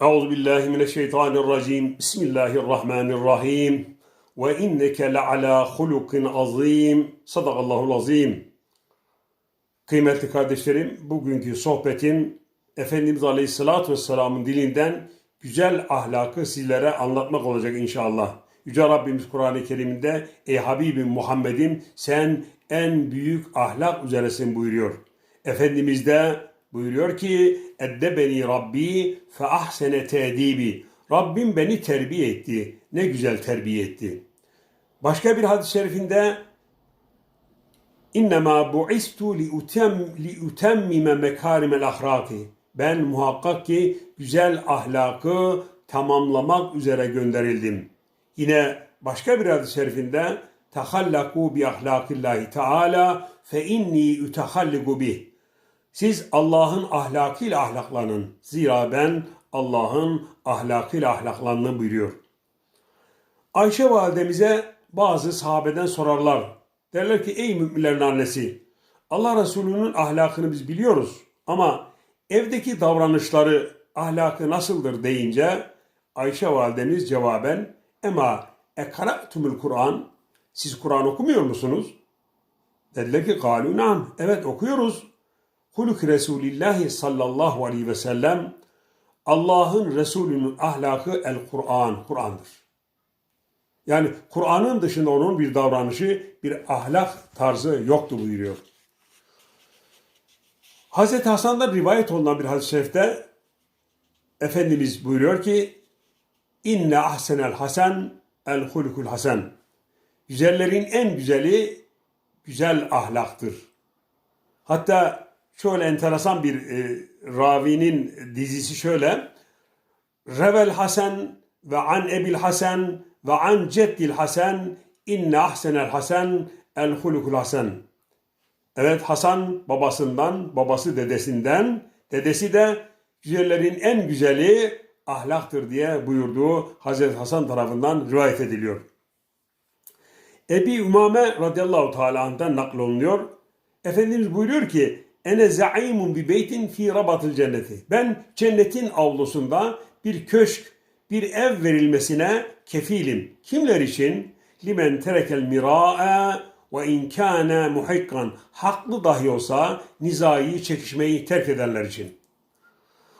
Euzu billahi mineşşeytanirracim. Bismillahirrahmanirrahim. Ve inneke leala hulukin azim. Sadakallahul azim. Kıymetli kardeşlerim, bugünkü sohbetim Efendimiz Aleyhisselatü Vesselam'ın dilinden güzel ahlakı sizlere anlatmak olacak inşallah. Yüce Rabbimiz Kur'an-ı Kerim'de Ey Habibim Muhammed'im sen en büyük ahlak üzeresin buyuruyor. Efendimiz de buyuruyor ki Eddebeni Rabbi fe ahsene tedibi. Rabbim beni terbiye etti. Ne güzel terbiye etti. Başka bir hadis-i şerifinde İnnemâ bu'istu li utem li utemmime mekârimel ahlaki. Ben muhakkak ki güzel ahlakı tamamlamak üzere gönderildim. Yine başka bir hadis-i şerifinde tehallaku bi ahlakillahi teala fe inni utehalliku bih. Siz Allah'ın ahlakıyla ahlaklanın. Zira ben Allah'ın ahlakıyla ahlaklandım buyuruyor. Ayşe validemize bazı sahabeden sorarlar. Derler ki ey müminlerin annesi Allah Resulü'nün ahlakını biz biliyoruz ama evdeki davranışları ahlakı nasıldır deyince Ayşe validemiz cevaben Ema ekara'tumul Kur'an siz Kur'an okumuyor musunuz? Dediler ki galu evet okuyoruz. Huluk Resulillahi sallallahu aleyhi ve sellem Allah'ın Resulü'nün ahlakı el Kur'an, Kur'an'dır. Yani Kur'an'ın dışında onun bir davranışı, bir ahlak tarzı yoktu buyuruyor. Hazreti Hasan'dan rivayet olunan bir hadis-i şerifte Efendimiz buyuruyor ki İnne ahsenel hasen el hulukul hasen. Güzellerin en güzeli güzel ahlaktır. Hatta şöyle enteresan bir e, ravinin dizisi şöyle. Revel Hasan ve an Ebil Hasan ve an Ceddil Hasan inne ahsenel Hasan el hulukul Hasan. Evet Hasan babasından, babası dedesinden, dedesi de güzellerin en güzeli ahlaktır diye buyurduğu Hazreti Hasan tarafından rivayet ediliyor. Ebi Umame radıyallahu teala anh'tan naklolunuyor. Efendimiz buyuruyor ki ene zaimun bi beytin fi rabatil cenneti. Ben cennetin avlusunda bir köşk, bir ev verilmesine kefilim. Kimler için? Limen terekel miraa ve in kana muhikkan. Haklı dahi olsa nizayı, çekişmeyi terk edenler için.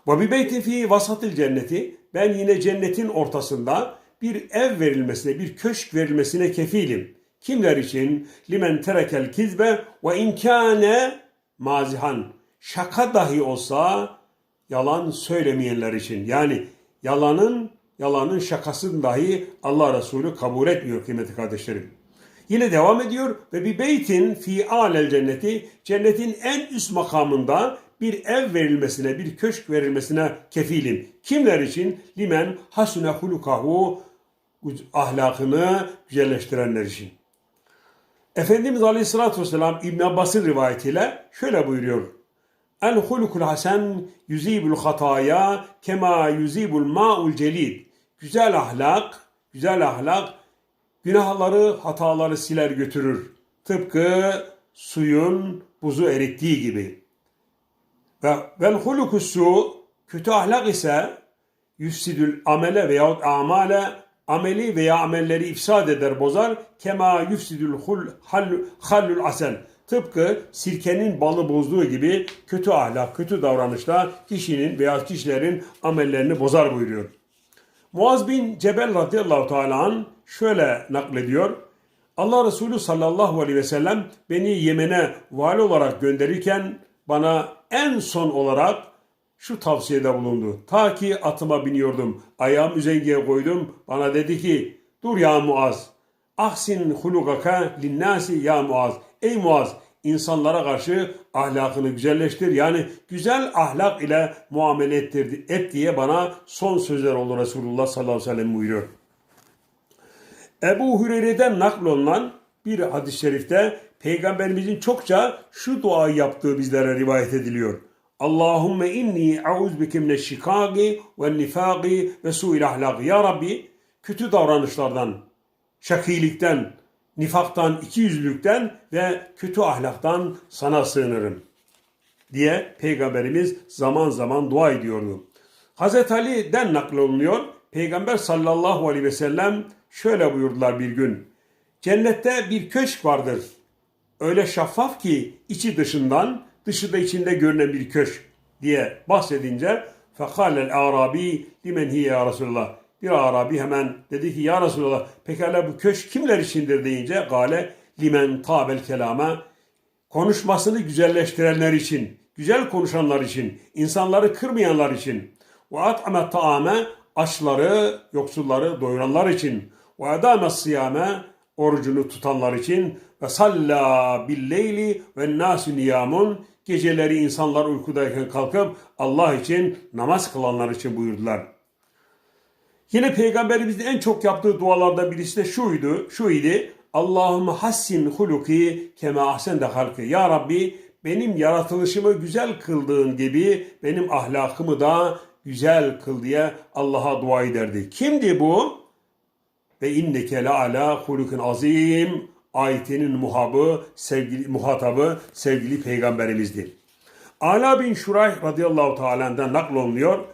Ve bi beytin fi vasatil cenneti. Ben yine cennetin ortasında bir ev verilmesine, bir köşk verilmesine kefilim. Kimler için? Limen terekel kizbe ve in kana mazihan. Şaka dahi olsa yalan söylemeyenler için. Yani yalanın yalanın şakasını dahi Allah Resulü kabul etmiyor kıymetli kardeşlerim. Yine devam ediyor ve bir beytin fi alel cenneti cennetin en üst makamında bir ev verilmesine, bir köşk verilmesine kefilim. Kimler için? Limen hasune hulukahu ahlakını güzelleştirenler için. Efendimiz Aleyhisselatü Vesselam İbn Abbas'ın rivayetiyle şöyle buyuruyor. El hulukul hasen yüzibul hataya kema yüzibul ma'ul celid. Güzel ahlak, güzel ahlak günahları, hataları siler götürür. Tıpkı suyun buzu erittiği gibi. Ve vel hulukus su kötü ahlak ise yüfsidül amele veyahut amale ameli veya amelleri ifsad eder, bozar. Kema yufsidül hul hallul asel. Tıpkı sirkenin balı bozduğu gibi kötü ahlak, kötü davranışlar kişinin veya kişilerin amellerini bozar buyuruyor. Muaz bin Cebel radıyallahu teala şöyle naklediyor. Allah Resulü sallallahu aleyhi ve sellem beni Yemen'e vali olarak gönderirken bana en son olarak şu tavsiyede bulundu. Ta ki atıma biniyordum, ayağım üzengeye koydum. Bana dedi ki, dur ya Muaz, ahsin hulugaka linnasi ya Muaz. Ey Muaz, insanlara karşı ahlakını güzelleştir. Yani güzel ahlak ile muamele ettir, et diye bana son sözler oldu Resulullah sallallahu aleyhi ve sellem buyuruyor. Ebu Hureyre'den naklolunan bir hadis-i şerifte Peygamberimizin çokça şu duayı yaptığı bizlere rivayet ediliyor. Allahümme inni auz bike mine şikagi ve nifagi ve su'il ahlaki. Ya Rabbi kötü davranışlardan, şakilikten, nifaktan, ikiyüzlülükten ve kötü ahlaktan sana sığınırım diye Peygamberimiz zaman zaman dua ediyordu. Hazreti Ali'den naklolunuyor. Peygamber sallallahu aleyhi ve sellem şöyle buyurdular bir gün. Cennette bir köşk vardır. Öyle şeffaf ki içi dışından, dışı da içinde görünen bir köşk diye bahsedince fekalel arabi limen hiye ya Resulullah. Bir Arabi hemen dedi ki ya Resulullah pekala bu köşk kimler içindir? deyince gale limen tabel kelame konuşmasını güzelleştirenler için, güzel konuşanlar için, insanları kırmayanlar için. Ve at'ame taame açları, yoksulları doyuranlar için. Ve adame siyame orucunu tutanlar için. Ve salla billeyli ve nasu niyamun geceleri insanlar uykudayken kalkıp Allah için namaz kılanlar için buyurdular. Yine peygamberimizin en çok yaptığı dualardan birisi de şuydu, şu idi. Allahümme hassin huluki kema ahsen de halkı. Ya Rabbi benim yaratılışımı güzel kıldığın gibi benim ahlakımı da güzel kıl diye Allah'a dua ederdi. Kimdi bu? Ve inneke la ala hulukin azim ayetinin muhabı, sevgili, muhatabı sevgili peygamberimizdi. Ala bin Şurayh radıyallahu teala'dan naklolunuyor.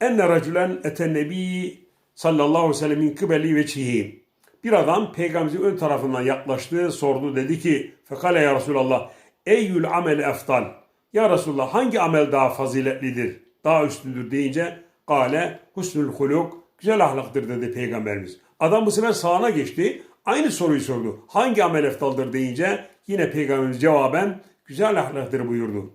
Enne racülen eten nebi sallallahu aleyhi ve sellemin kıbeli ve çihi. Bir adam peygamberimizin ön tarafından yaklaştı, sordu dedi ki Fekale ya Resulallah eyyül amel eftal. Ya Resulallah hangi amel daha faziletlidir, daha üstündür deyince Kale husnul huluk güzel ahlaktır dedi peygamberimiz. Adam bu sefer sağına geçti. Aynı soruyu sordu. Hangi amel eftaldır deyince yine peygamberimiz cevaben güzel ahlaktır buyurdu.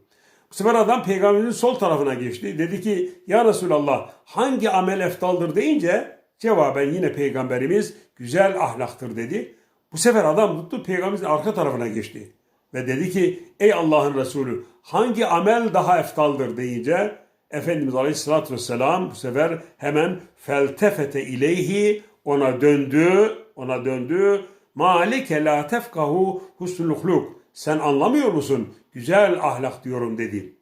Bu sefer adam peygamberimizin sol tarafına geçti. Dedi ki ya Resulallah hangi amel eftaldır deyince cevaben yine peygamberimiz güzel ahlaktır dedi. Bu sefer adam tuttu peygamberimizin arka tarafına geçti. Ve dedi ki ey Allah'ın Resulü hangi amel daha eftaldır deyince Efendimiz Aleyhisselatü Vesselam bu sefer hemen feltefete ileyhi ona döndü, ona döndü. Malike la tefkahu husnul. Sen anlamıyor musun? Güzel ahlak diyorum dedi.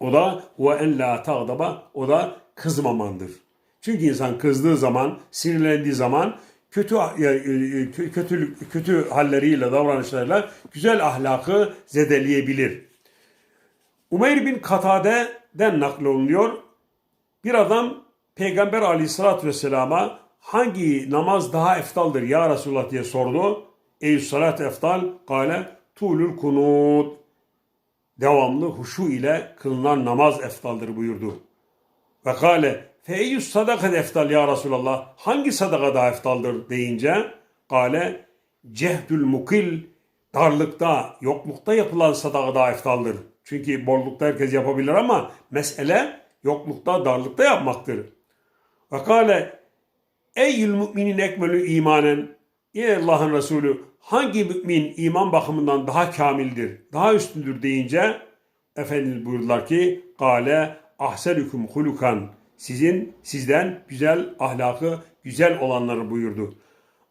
O da ve en la tağdaba o da kızmamandır. Çünkü insan kızdığı zaman, sinirlendiği zaman kötü kötü kötü halleriyle, davranışlarıyla güzel ahlakı zedeleyebilir. Umeyr bin Katade'den naklolunuyor. Bir adam Peygamber aleyhissalatü vesselama hangi namaz daha eftaldır ya Resulullah diye sordu. Ey salat eftal kale tulul kunut. Devamlı huşu ile kılınan namaz eftaldır buyurdu. Ve kale feyyus sadakat eftal ya Resulallah. Hangi sadaka daha eftaldır deyince kale cehdül mukil darlıkta, yoklukta yapılan sadaka daha eftaldır. Çünkü bollukta herkes yapabilir ama mesele yoklukta, darlıkta yapmaktır. Ve kale Eyyül müminin ekmelü imanen. Ey Allah'ın Resulü hangi mümin iman bakımından daha kamildir, daha üstündür deyince Efendimiz buyurdular ki Kale ahselüküm hulukan sizin sizden güzel ahlakı güzel olanları buyurdu.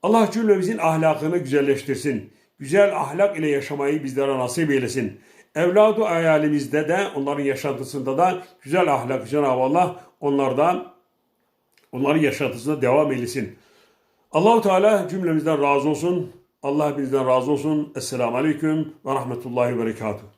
Allah cümlemizin ahlakını güzelleştirsin. Güzel ahlak ile yaşamayı bizlere nasip eylesin. Evladı hayalimizde de onların yaşantısında da güzel ahlak Cenab-ı Allah onlardan onların yaşantısına devam eylesin. Allahu Teala cümlemizden razı olsun. Allah bizden razı olsun. Esselamu Aleyküm ve Rahmetullahi ve Berekatuhu.